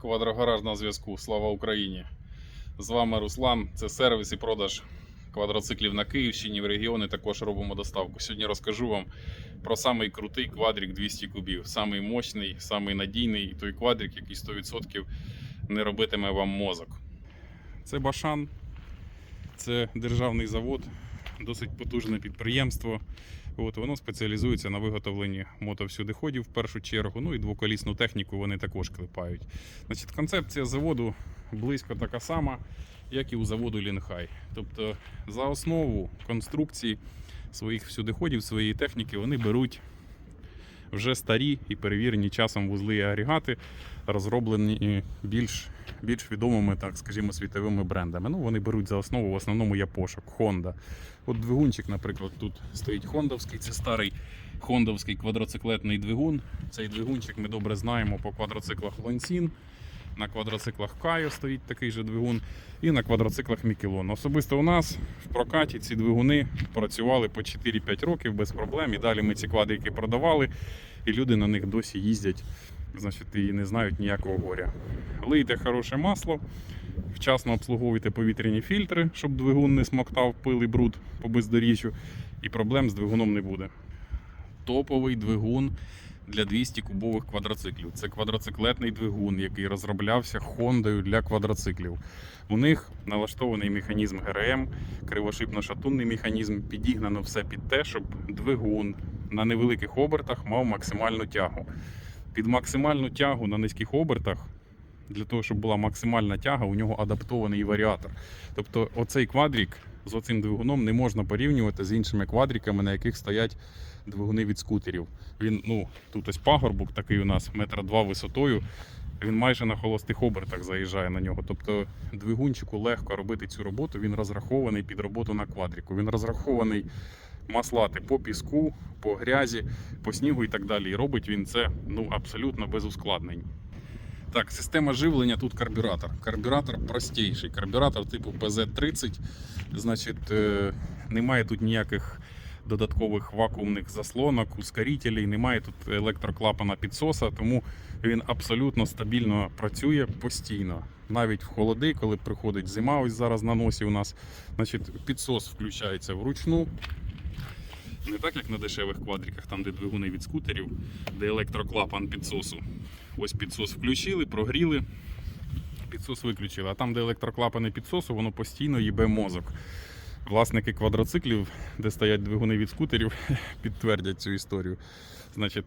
Квадрогараж на зв'язку. Слава Україні! З вами Руслан. Це сервіс і продаж квадроциклів на Київщині. В регіони також робимо доставку. Сьогодні розкажу вам про самий крутий квадрик 200 кубів. Самий мощний, самий надійний той квадрик, який 100% не робитиме вам мозок. Це Башан, це державний завод, досить потужне підприємство. От, воно спеціалізується на виготовленні мотовсюдиходів в першу чергу. Ну і двоколісну техніку вони також клепають. Значить, концепція заводу близько така сама, як і у заводу Лінхай. Тобто за основу конструкції своїх всюдиходів, своєї техніки вони беруть вже старі і перевірені часом вузли і агрегати, розроблені більш, більш відомими, так скажімо, світовими брендами. Ну, вони беруть за основу в основному япошок, Honda. От двигунчик, наприклад, тут стоїть хондовський, це старий хондовський квадроциклетний двигун. Цей двигунчик ми добре знаємо по квадроциклах Лонсін. На квадроциклах Кайо стоїть такий же двигун, і на квадроциклах Мікелон. Особисто у нас в прокаті ці двигуни працювали по 4-5 років без проблем. І далі ми ці квадрики продавали, і люди на них досі їздять, значить, і не знають ніякого горя. Лийте хороше масло, вчасно обслуговуйте повітряні фільтри, щоб двигун не смоктав пил і бруд по бездоріжжю, і проблем з двигуном не буде. Топовий двигун для 200 кубових квадроциклів. Це квадроциклетний двигун, який розроблявся Хондою для квадроциклів. У них налаштований механізм ГРМ, кривошипно-шатунний механізм, підігнано все під те, щоб двигун на невеликих обертах мав максимальну тягу. Під максимальну тягу на низьких обертах. Для того, щоб була максимальна тяга, у нього адаптований варіатор. Тобто, оцей квадрік з оцим двигуном не можна порівнювати з іншими квадриками, на яких стоять двигуни від скутерів. Він, ну, тут ось пагорбок такий у нас, метра два висотою. Він майже на холостих обертах заїжджає на нього. Тобто двигунчику легко робити цю роботу. Він розрахований під роботу на квадріку. Він розрахований маслати по піску, по грязі, по снігу і так далі. І робить він це ну, абсолютно без ускладнень. Так, система живлення тут карбюратор. Карбюратор простіший. Карбюратор типу PZ30. Значить, е, немає тут ніяких додаткових вакуумних заслонок, ускорителей, немає тут електроклапана підсоса, тому він абсолютно стабільно працює постійно. Навіть в холоди, коли приходить зима, ось зараз на носі у нас, значить, підсос включається вручну. Не так, як на дешевих квадриках, там, де двигуни від скутерів, де електроклапан підсосу. Ось підсос включили, прогріли, підсос виключили. А там, де електроклапани підсосу, воно постійно їбе мозок. Власники квадроциклів, де стоять двигуни від скутерів, підтвердять цю історію. Значить,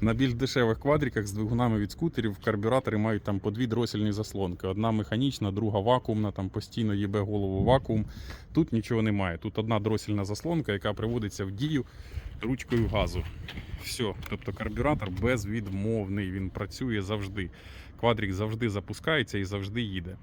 на більш дешевих квадриках з двигунами від скутерів карбюратори мають там по дві дросільні заслонки. Одна механічна, друга вакуумна, там постійно їбе голову вакуум. Тут нічого немає. Тут одна дросільна заслонка, яка приводиться в дію ручкою газу. Все, тобто карбюратор безвідмовний, він працює завжди. Квадрик завжди запускається і завжди їде.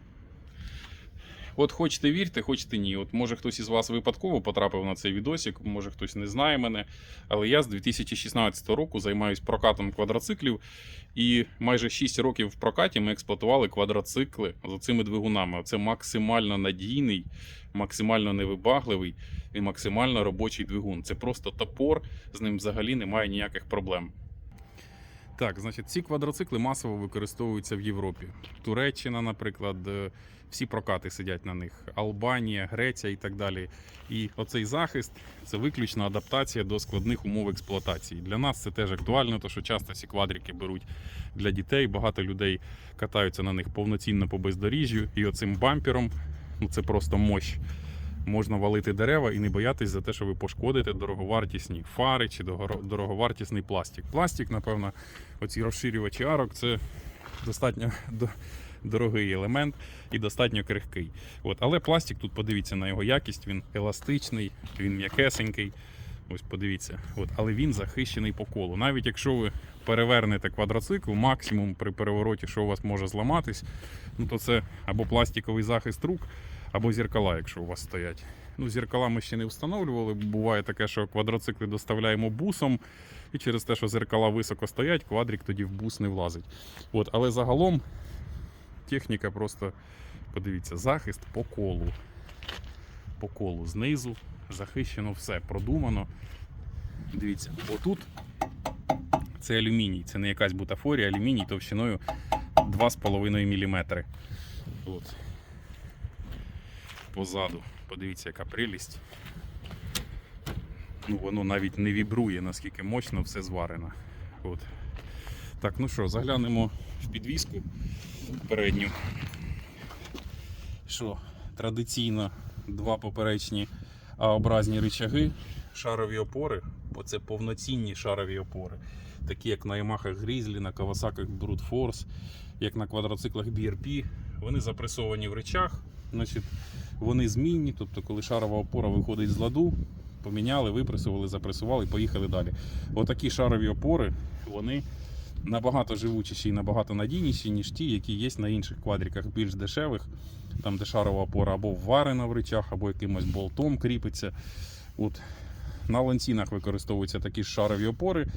От хочете вірте, хочете ні. От може хтось із вас випадково потрапив на цей відосик, може хтось не знає мене. Але я з 2016 року займаюся прокатом квадроциклів, і майже 6 років в прокаті ми експлуатували квадроцикли з цими двигунами. Це максимально надійний, максимально невибагливий і максимально робочий двигун. Це просто топор, з ним взагалі немає ніяких проблем. Так, значить, ці квадроцикли масово використовуються в Європі. Туреччина, наприклад, е, всі прокати сидять на них. Албанія, Греція і так далі. І оцей захист це виключно адаптація до складних умов експлуатації. Для нас це теж актуально, тому що часто ці квадрики беруть для дітей. Багато людей катаються на них повноцінно по бездоріжжю. І оцим бампером, ну це просто мощ. Можна валити дерева і не боятись за те, що ви пошкодите дороговартісні фари чи дороговартісний пластик. Пластик, напевно, оці розширювачі арок це достатньо дорогий елемент і достатньо крихкий. От. Але пластик тут подивіться на його якість, він еластичний, він м'якесенький. Ось подивіться. От. Але він захищений по колу. Навіть якщо ви перевернете квадроцикл, максимум при перевороті, що у вас може зламатись, ну то це або пластиковий захист рук, або зеркала, якщо у вас стоять. Ну, зеркала ми ще не встановлювали. Буває таке, що квадроцикли доставляємо бусом, і через те, що зеркала високо стоять, квадрик тоді в бус не влазить. От, але загалом техніка просто, подивіться, захист по колу. По колу знизу, захищено все, продумано. Дивіться, отут це алюміній, це не якась бутафорія, алюміній товщиною 2,5 мм. От. Позаду. Подивіться, яка прелість. Ну, воно навіть не вібрує, наскільки мощно все зварено. От. Так, ну що, заглянемо в підвіску передню. Що, традиційно два поперечні А-образні рычаги, шарові опори, бо це повноцінні шарові опори, такі як на Yamaha Grizzly, на Brute Force, як на квадроциклах BRP. Вони запресовані в речах, значить, вони змінні, тобто коли шарова опора виходить з ладу, поміняли, випресували, запресували і поїхали далі. Отакі шарові опори, вони набагато живучіші і набагато надійніші, ніж ті, які є на інших квадриках, більш дешевих, там де шарова опора або вварена в речах, або якимось болтом кріпиться. От. На ланцінах використовуються такі шарові опори.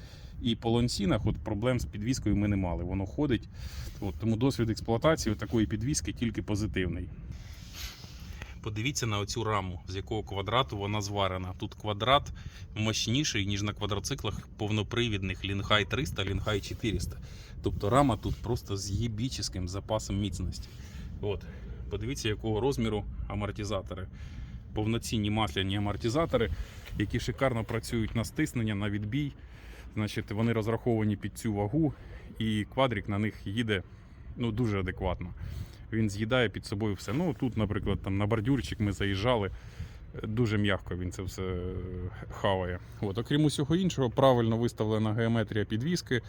І по ланцінах от проблем з підвіскою ми не мали. Воно ходить. От, тому досвід експлуатації такої підвіски тільки позитивний. Подивіться на оцю раму, з якого квадрату вона зварена. Тут квадрат мощніший, ніж на квадроциклах повнопривідних Лінхай 300, Лінхай 400. Тобто рама тут просто з єбічним запасом міцності. От. Подивіться, якого розміру амортизатори. Повноцінні масляні амортизатори, які шикарно працюють на стиснення, на відбій. Значить, вони розраховані під цю вагу, і квадрик на них їде ну, дуже адекватно. Він з'їдає під собою все. Ну, тут, наприклад, там на бордюрчик ми заїжджали. Дуже м'яко він це все е, хаває. От, окрім усього іншого, правильно виставлена геометрія підвіски.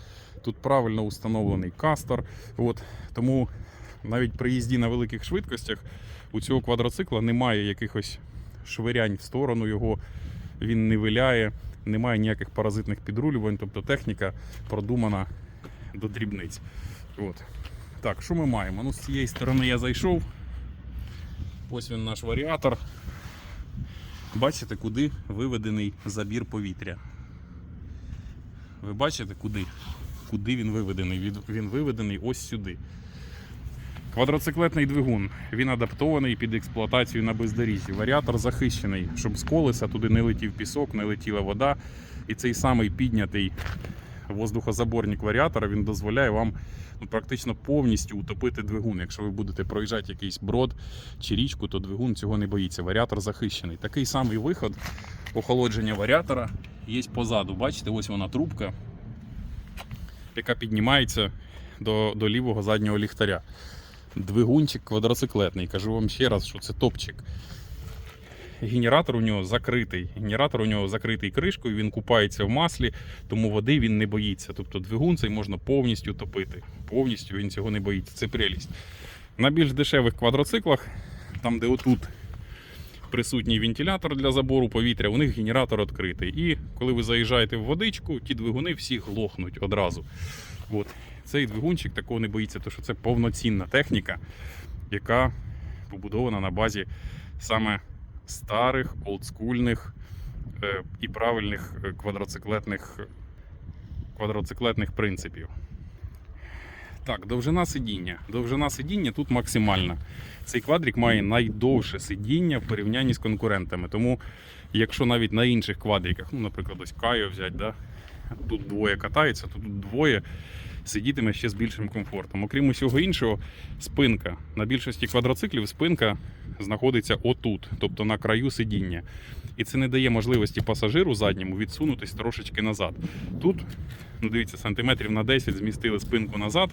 Тут правильно установлений кастор. От, тому навіть при їзді на великих швидкостях у цього квадроцикла немає якихось швирянь в сторону його, він не виляє, немає ніяких паразитних підрулювань, тобто техніка продумана до дрібниць. От. Так, що ми маємо? Ну, з цієї сторони я зайшов. Ось він наш варіатор. Бачите, куди виведений забір повітря. Ви бачите, куди? Куди він виведений? Він виведений ось сюди. Квадроциклетний двигун. Він адаптований під експлуатацію на бездоріжжі. Варіатор захищений, щоб з колеса туди не летів пісок, не летіла вода. І цей самий піднятий воздухозаборник варіатора він дозволяє вам ну, практично повністю утопити двигун. Якщо ви будете проїжджати якийсь брод чи річку, то двигун цього не боїться. Варіатор захищений. Такий самий виход охолодження варіатора є позаду. Бачите, ось вона трубка, яка піднімається до, до лівого заднього ліхтаря. Двигунчик квадроциклетний. Кажу вам ще раз, що це топчик. Генератор у нього закритий. Генератор у нього закритий кришкою, він купається в маслі, тому води він не боїться. Тобто двигун цей можна повністю топити. Повністю він цього не боїться. Це прелість. На більш дешевих квадроциклах, там де отут присутній вентилятор для забору повітря, у них генератор відкритий. І коли ви заїжджаєте в водичку, ті двигуни всі глохнуть одразу. От. Цей двигунчик такого не боїться, тому що це повноцінна техніка, яка побудована на базі саме старих, олдскульних е, і правильних е, квадроциклетних, квадроциклетних принципів. Так, довжина сидіння. Довжина сидіння тут максимальна. Цей квадрик має найдовше сидіння в порівнянні з конкурентами. Тому, якщо навіть на інших квадриках, ну, наприклад, ось Кайо взяти, да, тут двоє катаються, тут двоє сидітиме ще з більшим комфортом. Окрім усього іншого, спинка. На більшості квадроциклів спинка знаходиться отут, тобто на краю сидіння. І це не дає можливості пасажиру задньому відсунутись трошечки назад. Тут, ну дивіться, сантиметрів на 10 змістили спинку назад.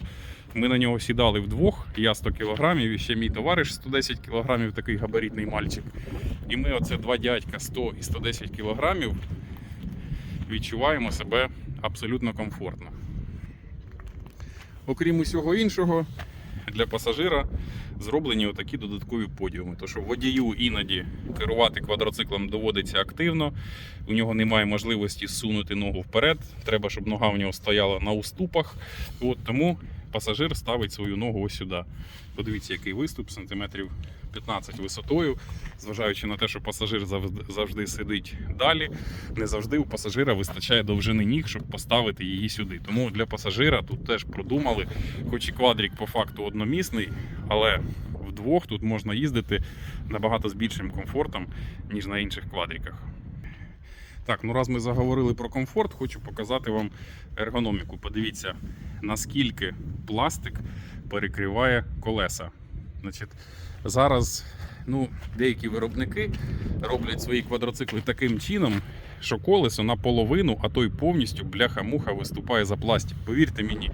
Ми на нього сідали вдвох, я 100 кілограмів, і ще мій товариш 110 кілограмів, такий габаритний мальчик. І ми, оце два дядька 100 і 110 кілограмів, відчуваємо себе абсолютно комфортно. Окрім усього іншого, для пасажира зроблені отакі додаткові подіуми. То що водію іноді керувати квадроциклом доводиться активно, у нього немає можливості сунути ногу вперед. Треба, щоб нога у нього стояла на уступах. От тому пасажир ставить свою ногу ось сюди. Подивіться, який виступ, сантиметрів 15 висотою, зважаючи на те, що пасажир завжди, сидить далі. Не завжди у пасажира вистачає довжини ніг, щоб поставити її сюди. Тому для пасажира тут теж продумали, хоч і квадрик по факту одномісний, але вдвох тут можна їздити набагато з більшим комфортом, ніж на інших квадриках. Так, ну раз ми заговорили про комфорт, хочу показати вам ергономіку. Подивіться, наскільки пластик перекриває колеса. Значить, зараз ну, деякі виробники роблять свої квадроцикли таким чином, що колесо наполовину, а то й повністю бляха-муха виступає за пластик. Повірте мені,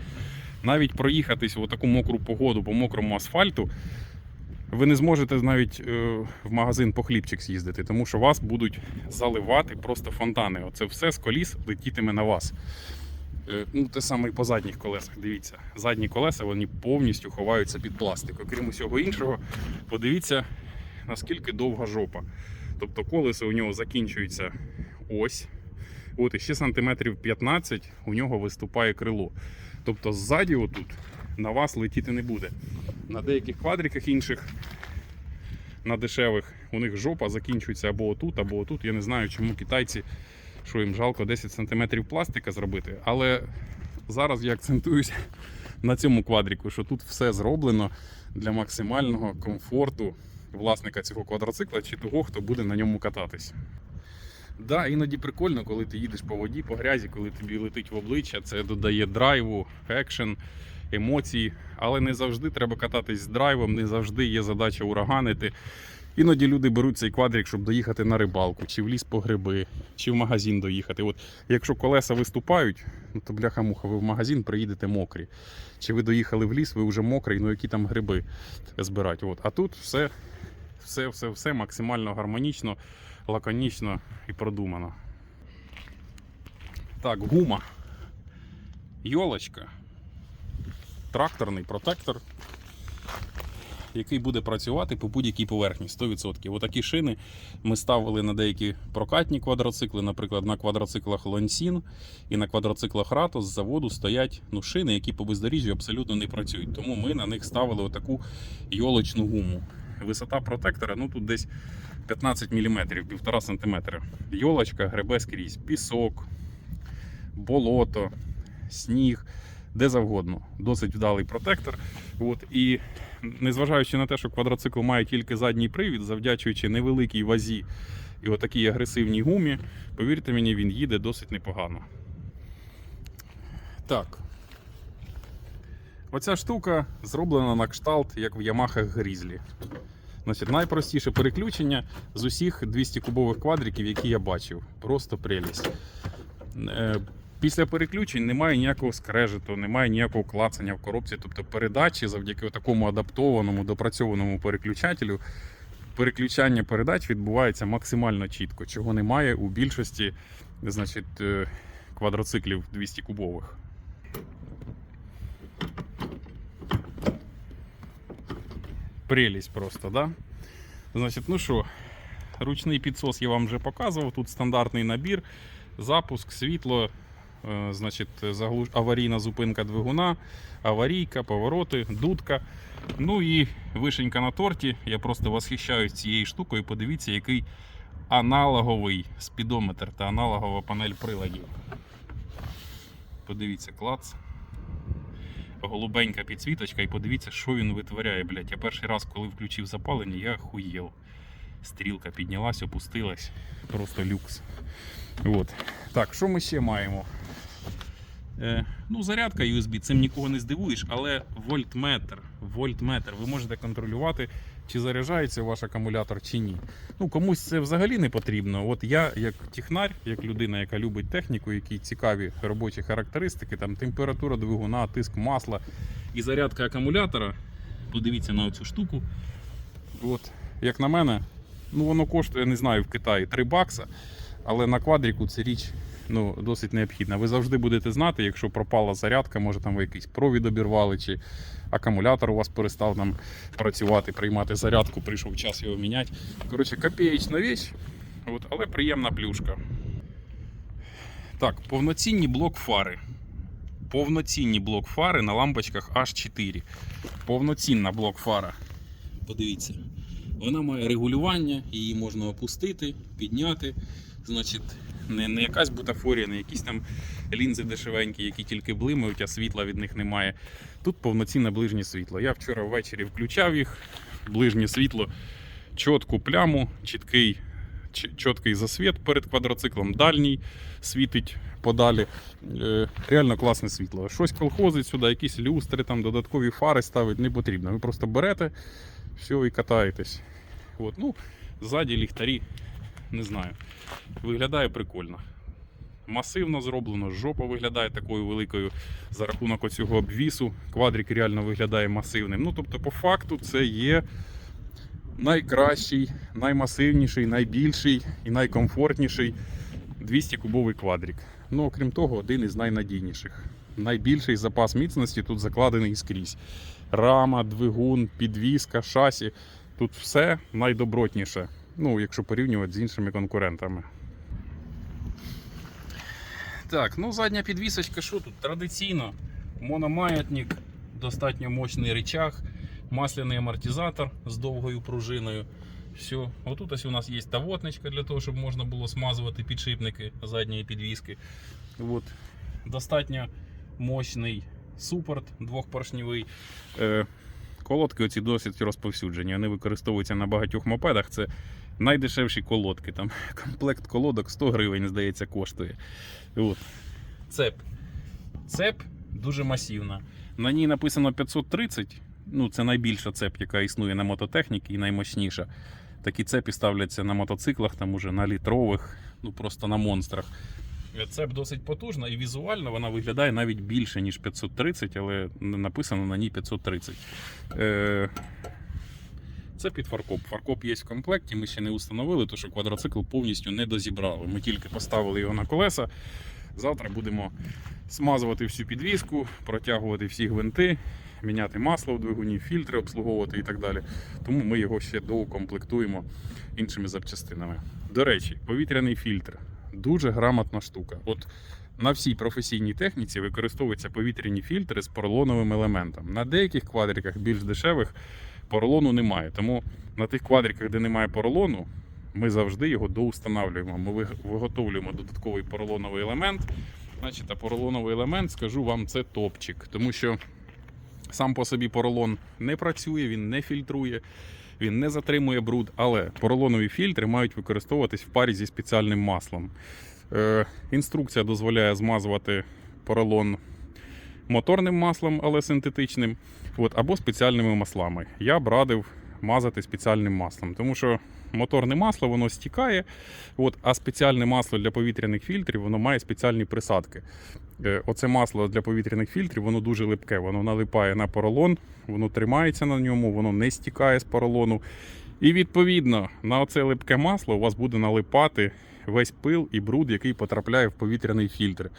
навіть проїхатись в таку мокру погоду по мокрому асфальту. Ви не зможете навіть е, в магазин по хлібчик з'їздити, тому що вас будуть заливати просто фонтани. Оце все з коліс летітиме на вас. Е, Ну, те саме і по задніх колесах. Дивіться, задні колеса вони повністю ховаються під пластик. Окрім усього іншого, подивіться, наскільки довга жопа. Тобто колесо у нього закінчується ось. От і ще сантиметрів 15 у нього виступає крило. Тобто ззаді отут на вас летіти не буде. На деяких квадриках інших, на дешевих, у них жопа закінчується або отут, або отут. Я не знаю, чому китайці, що їм жалко 10 см пластика зробити. Але зараз я акцентуюся на цьому квадрику, що тут все зроблено для максимального комфорту власника цього квадроцикла чи того, хто буде на ньому кататись. Да, іноді прикольно, коли ти їдеш по воді, по грязі, коли тобі летить в обличчя, це додає драйву, екшен, емоцій. Але не завжди треба кататись з драйвом, не завжди є задача ураганити. Іноді люди беруть цей квадрик, щоб доїхати на рибалку, чи в ліс по гриби, чи в магазин доїхати. От якщо колеса виступають, ну то бляха-муха, ви в магазин приїдете мокрі. Чи ви доїхали в ліс, ви вже мокрий, ну які там гриби збирати. От. А тут все, все, все, все максимально гармонічно, лаконічно і продумано. Так, гума. Йолочка. Тракторний протектор, який буде працювати по будь-якій поверхні 100%. Отакі шини ми ставили на деякі прокатні квадроцикли, наприклад, на квадроциклах Лонсін і на квадроциклах Рато з заводу стоять ну, шини, які по бездоріжжю абсолютно не працюють. Тому ми на них ставили отаку йолочну гуму. Висота протектора ну тут десь 15 мм, 1,5 см. Йолочка гребе скрізь, пісок, болото, сніг, де завгодно. Досить вдалий протектор. От, і незважаючи на те, що квадроцикл має тільки задній привід, завдячуючи невеликій вазі і отакій агресивній гумі, повірте мені, він їде досить непогано. Так. Оця штука зроблена на кшталт, як в Ямахах Grizzly. Значить, найпростіше переключення з усіх 200 кубових квадриків, які я бачив. Просто прелість. Після переключень немає ніякого скрежету, немає ніякого клацання в коробці. Тобто передачі завдяки такому адаптованому, допрацьованому переключателю, переключання передач відбувається максимально чітко, чого немає у більшості значить, е, квадроциклів 200 кубових. Прелість просто, да? Значить, ну що, ручний підсос я вам вже показував. Тут стандартний набір, запуск, світло, значить, заглуш... аварійна зупинка двигуна, аварійка, повороти, дудка. Ну і вишенька на торті. Я просто восхищаюсь цією штукою. Подивіться, який аналоговий спідометр та аналогова панель приладів. Подивіться, клац. Голубенька підсвіточка, і подивіться, що він витворяє, блядь. Я перший раз, коли включив запалення, я хуєв. Стрілка піднялась, опустилась. Просто люкс. От. Так, що ми ще маємо? Е, ну, зарядка USB, цим нікого не здивуєш, але вольтметр. Вольтметр. Ви можете контролювати, чи заряджається ваш акумулятор чи ні. Ну, комусь це взагалі не потрібно. От я, як технар, як людина, яка любить техніку, які цікаві робочі характеристики, там температура двигуна, тиск масла і зарядка акумулятора. Подивіться на цю штуку. От, як на мене, ну воно коштує, не знаю, в Китаї 3 бакса, але на квадріку це річ ну, досить необхідна. Ви завжди будете знати, якщо пропала зарядка, може там ви якийсь провід обірвали, чи акумулятор у вас перестав там працювати, приймати зарядку, прийшов час його міняти. Коротше, копієчна річ, от, але приємна плюшка. Так, повноцінні блок фари. Повноцінні блок фари на лампочках H4. Повноцінна блок фара. Подивіться. Вона має регулювання, її можна опустити, підняти. Значить, не, не якась бутафорія, не якісь там лінзи дешевенькі, які тільки блимають, а світла від них немає. Тут повноцінне ближнє світло. Я вчора ввечері включав їх, ближнє світло, чітку пляму, чіткий чіткий засвіт перед квадроциклом, дальній світить подалі. Е, Реально класне світло. Щось колхозить сюди, якісь люстри, там, додаткові фари ставить не потрібно. Ви просто берете все і катаєтесь. От, ну, ззаді ліхтарі, не знаю. Виглядає прикольно. Масивно зроблено, жопа виглядає такою великою за рахунок оцього обвісу. Квадрик реально виглядає масивним. Ну, тобто, по факту, це є найкращий, наймасивніший, найбільший і найкомфортніший 200 кубовий квадрик. Ну, окрім того, один із найнадійніших. Найбільший запас міцності тут закладений скрізь. Рама, двигун, підвіска, шасі. Тут все найдобротніше. Ну, якщо порівнювати з іншими конкурентами. Так, ну задня підвісочка, що тут? Традиційно мономаятник, достатньо мощний рычаг, масляний амортизатор з довгою пружиною. Все. Отут ось у нас є тавотничка для того, щоб можна було смазувати підшипники задньої підвіски. От. Достатньо мощний супорт двохпоршневий. Е, колодки оці досить розповсюджені. Вони використовуються на багатьох мопедах. Це найдешевші колодки. Там комплект колодок 100 гривень, здається, коштує. От. Цеп. Цеп дуже масивна. На ній написано 530. Ну, це найбільша цеп, яка існує на мототехніці і наймощніша. Такі цепі ставляться на мотоциклах, там уже на літрових, ну просто на монстрах. Цеп досить потужна і візуально вона виглядає навіть більше, ніж 530, але написано на ній 530. Е... Це під фаркоп. Фаркоп є в комплекті, ми ще не установили, тому що квадроцикл повністю не дозібрали. Ми тільки поставили його на колеса. Завтра будемо смазувати всю підвіску, протягувати всі гвинти, міняти масло в двигуні, фільтри обслуговувати і так далі. Тому ми його ще доукомплектуємо іншими запчастинами. До речі, повітряний фільтр дуже грамотна штука. От на всій професійній техніці використовуються повітряні фільтри з поролоновим елементом. На деяких квадриках більш дешевих поролону немає. Тому на тих квадриках, де немає поролону, ми завжди його доустанавлюємо. Ми виготовлюємо додатковий поролоновий елемент. Значить, а поролоновий елемент, скажу вам, це топчик, тому що сам по собі поролон не працює, він не фільтрує, він не затримує бруд, але поролонові фільтри мають використовуватись в парі зі спеціальним маслом. Е, інструкція дозволяє змазувати поролон моторним маслом, але синтетичним, от, або спеціальними маслами. Я б радив мазати спеціальним маслом, тому що моторне масло воно стікає, от, а спеціальне масло для повітряних фільтрів воно має спеціальні присадки. Е, Оце масло для повітряних фільтрів, воно дуже липке, воно налипає на поролон, воно тримається на ньому, воно не стікає з поролону. І відповідно на оце липке масло у вас буде налипати весь пил і бруд, який потрапляє в повітряний фільтр.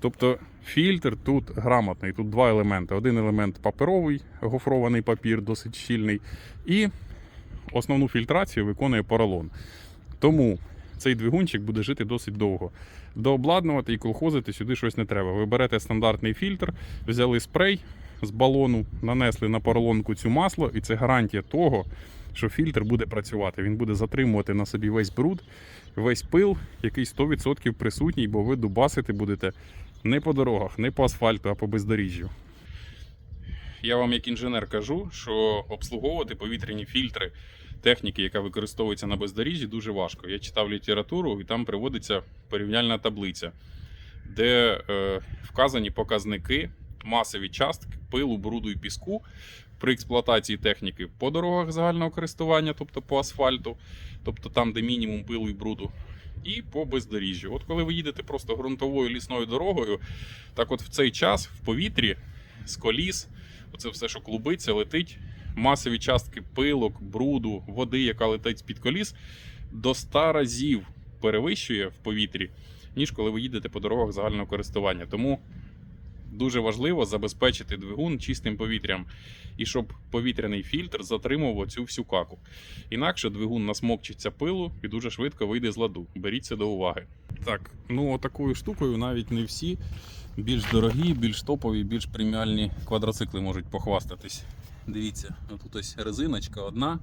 Тобто фільтр тут грамотний. Тут два елементи. Один елемент паперовий, гофрований папір, досить щільний, і основну фільтрацію виконує поролон. Тому цей двигунчик буде жити досить довго. Дообладнувати і колхозити сюди щось не треба. Ви берете стандартний фільтр, взяли спрей з балону, нанесли на поролонку цю масло, і це гарантія того, що фільтр буде працювати. Він буде затримувати на собі весь бруд, весь пил, який 100% присутній, бо ви дубасити будете не по дорогах, не по асфальту, а по бездоріжжю. Я вам як інженер кажу, що обслуговувати повітряні фільтри техніки, яка використовується на бездоріжжі, дуже важко. Я читав літературу, і там приводиться порівняльна таблиця, де е, вказані показники, масові частки пилу, бруду і піску при експлуатації техніки по дорогах загального користування, тобто по асфальту, тобто там, де мінімум пилу і бруду. І по бездоріжжю. От коли ви їдете просто ґрунтовою лісною дорогою, так от в цей час в повітрі з коліс, оце все, що клубиться, летить, масові частки пилок, бруду, води, яка летить з-під коліс, до 100 разів перевищує в повітрі, ніж коли ви їдете по дорогах загального користування. Тому дуже важливо забезпечити двигун чистим повітрям і щоб повітряний фільтр затримував цю всю каку. Інакше двигун насмокчиться пилу і дуже швидко вийде з ладу. Беріть це до уваги. Так, ну такою штукою навіть не всі більш дорогі, більш топові, більш преміальні квадроцикли можуть похвастатись. Дивіться, тут ось резиночка одна,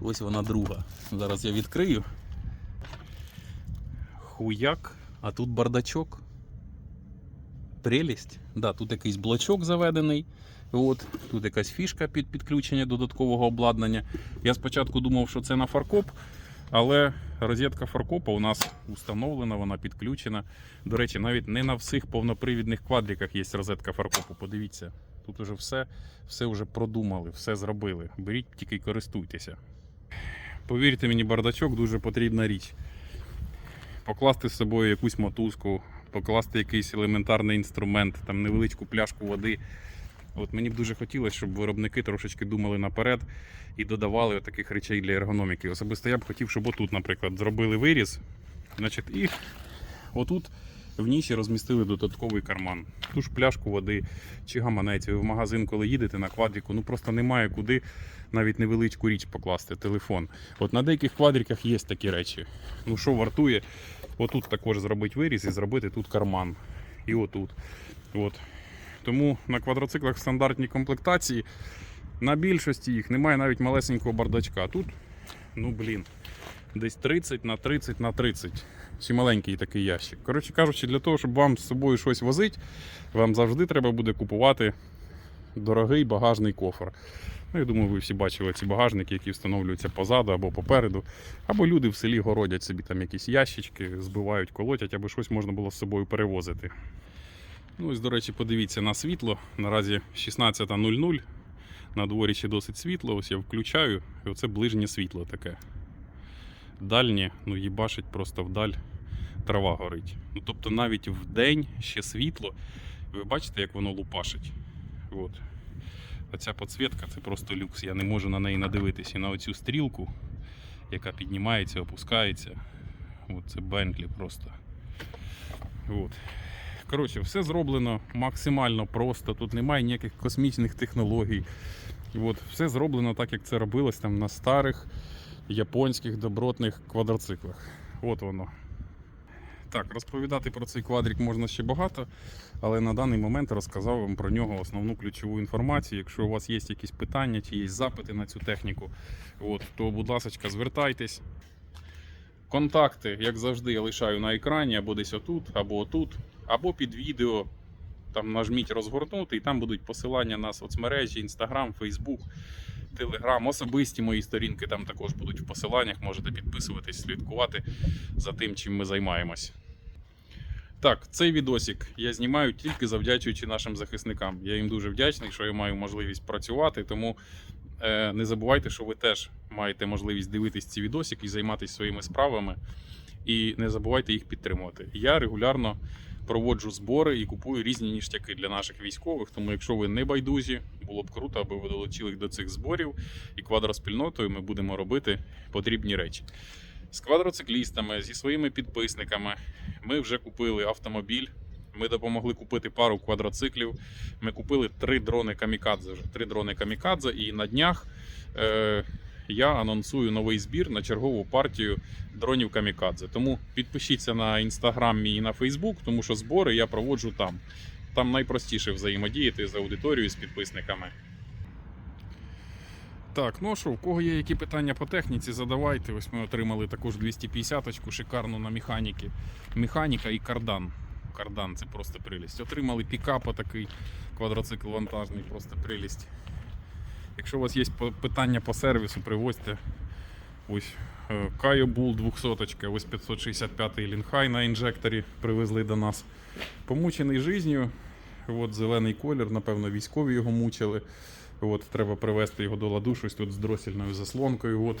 ось вона друга. Зараз я відкрию. Хуяк, а тут бардачок. Прелість. Да, тут якийсь блочок заведений. От, тут якась фішка під підключення додаткового обладнання. Я спочатку думав, що це на фаркоп. Але розетка фаркопа у нас установлена, вона підключена. До речі, навіть не на всіх повнопривідних квадриках є розетка фаркопу. Подивіться, тут уже все, все вже продумали, все зробили. Беріть, тільки користуйтеся. Повірте мені, бардачок дуже потрібна річ. Покласти з собою якусь мотузку, покласти якийсь елементарний інструмент, там невеличку пляшку води. От мені б дуже хотілося, щоб виробники трошечки думали наперед і додавали таких речей для ергономіки. Особисто я б хотів, щоб отут, наприклад, зробили виріз. Значить, і отут в ніші розмістили додатковий карман. Ту ж пляшку води чи гаманець. Ви в магазин, коли їдете на квадріку, ну просто немає куди навіть невеличку річ покласти, телефон. От на деяких квадриках є такі речі. Ну що вартує? Отут також зробити виріз і зробити тут карман. І отут. От. Тому на квадроциклах в стандартній комплектації на більшості їх немає навіть малесенького бардачка. Тут, ну блін, десь 30 на 30 на 30. Чи маленький такий ящик. Коротше кажучи, для того, щоб вам з собою щось возити, вам завжди треба буде купувати дорогий багажний кофр. Ну, я думаю, ви всі бачили ці багажники, які встановлюються позаду або попереду. Або люди в селі городять собі там якісь ящички, збивають, колотять, аби щось можна було з собою перевозити. Ну, ось, до речі, подивіться на світло. Наразі 16.00. На дворі ще досить світло. Ось я включаю, і оце ближнє світло таке. Дальнє, ну їбашить просто вдаль трава горить. Ну, тобто навіть в день ще світло. Ви бачите, як воно лупашить. От. А ця підсвітка це просто люкс. Я не можу на неї надивитися і на оцю стрілку, яка піднімається, опускається. От це Бентлі просто. От. Коротше, все зроблено максимально просто. Тут немає ніяких космічних технологій. От, все зроблено так, як це робилось там на старих японських добротних квадроциклах. От воно. Так, розповідати про цей квадрик можна ще багато, але на даний момент розказав вам про нього основну ключову інформацію. Якщо у вас є якісь питання чи є запити на цю техніку, от, то, будь ласка, звертайтесь. Контакти, як завжди, я лишаю на екрані або десь отут, або отут, або під відео. Там нажміть розгорнути, і там будуть посилання на соцмережі, Instagram, Facebook, Telegram. Особисті мої сторінки там також будуть в посиланнях. Можете підписуватись, слідкувати за тим, чим ми займаємось. Так, цей відосик я знімаю тільки завдячуючи нашим захисникам. Я їм дуже вдячний, що я маю можливість працювати. Тому е, не забувайте, що ви теж маєте можливість дивитись ці відосики і займатися своїми справами. І не забувайте їх підтримувати. Я регулярно проводжу збори і купую різні ніштяки для наших військових. Тому, якщо ви не байдужі, було б круто, аби ви долучились до цих зборів. І квадроспільнотою ми будемо робити потрібні речі. З квадроциклістами, зі своїми підписниками ми вже купили автомобіль. Ми допомогли купити пару квадроциклів. Ми купили три дрони камікадзе. Три дрони камікадзе, і на днях е, я анонсую новий збір на чергову партію дронів камікадзе. Тому підпишіться на інстаграм мій і на Фейсбук, тому що збори я проводжу там. Там найпростіше взаємодіяти з аудиторією, з підписниками. Так, ну що, у кого є які питання по техніці, задавайте. Ось ми отримали також 250-очку шикарну на механіки. Механіка і кардан. Кардан це просто прелість. Отримали пікапа такий квадроцикл вантажний, просто прелість. Якщо у вас є питання по сервісу, привозьте. Ось е, Bull 200, ось 565 лінхай на інжекторі привезли до нас. Помучений жизнью. От зелений колір, напевно, військові його мучили. От, треба привезти його до ладу, щось тут з дросільною заслонкою. От.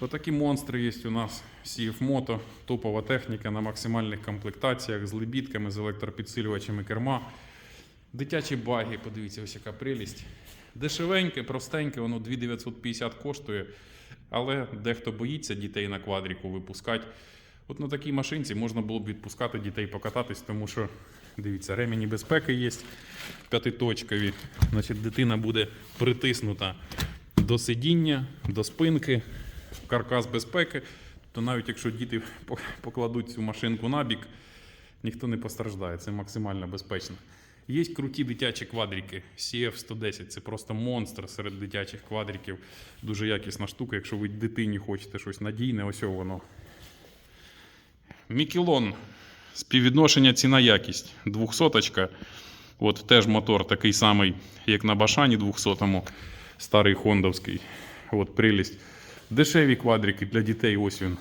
Отакі монстри є у нас. CF Moto, топова техніка на максимальних комплектаціях з лебідками, з електропідсилювачами керма. Дитячі баги, подивіться, ось яка прелість. Дешевеньке, простеньке, воно 2950 коштує. Але дехто боїться дітей на квадріку випускати. От на такій машинці можна було б відпускати дітей покататись, тому що, дивіться, ремені безпеки є п'ятиточкові. Значить, дитина буде притиснута до сидіння, до спинки, каркас безпеки. То навіть якщо діти покладуть цю машинку на бік, ніхто не постраждає. Це максимально безпечно. Є круті дитячі квадрики. CF110 це просто монстр серед дитячих квадриків. Дуже якісна штука. Якщо ви дитині хочете щось надійне, ось воно. Мікелон. Співвідношення ціна-якість. 200 От теж мотор такий самий, як на Башані 200-му, старий хондовський. От прелість. Дешеві квадрики для дітей, ось він.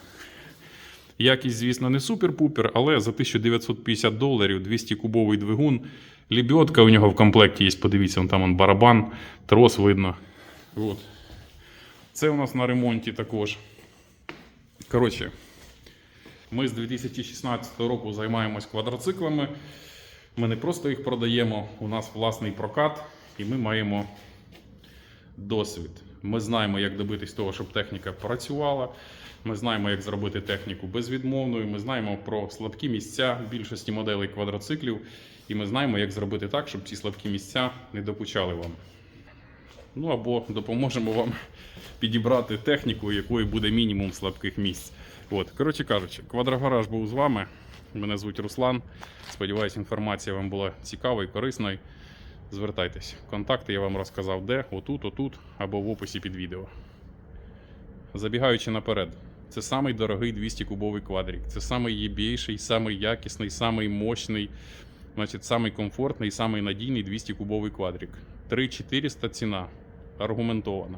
Якість, звісно, не супер-пупер, але за 1950 доларів 200 кубовий двигун. Лебедка у нього в комплекті є, подивіться, вон там он барабан, трос видно. От. Це у нас на ремонті також. Коротше, ми з 2016 року займаємось квадроциклами. Ми не просто їх продаємо, у нас власний прокат, і ми маємо досвід. Ми знаємо, як добитись того, щоб техніка працювала. Ми знаємо, як зробити техніку безвідмовною. Ми знаємо про слабкі місця більшості моделей квадроциклів. І ми знаємо, як зробити так, щоб ці слабкі місця не докучали вам. Ну або допоможемо вам підібрати техніку, якої буде мінімум слабких місць. От, коротше кажучи, квадрогараж був з вами. Мене звуть Руслан. Сподіваюсь, інформація вам була цікава і корисною. Звертайтесь. Контакти я вам розказав де, отут, отут або в описі під відео. Забігаючи наперед, це самий дорогий 200 кубовий квадрик. Це самий єбійший, самий якісний, самий мощний, значить, самий комфортний, самий надійний 200 кубовий квадрик. 3400 ціна. Аргументована.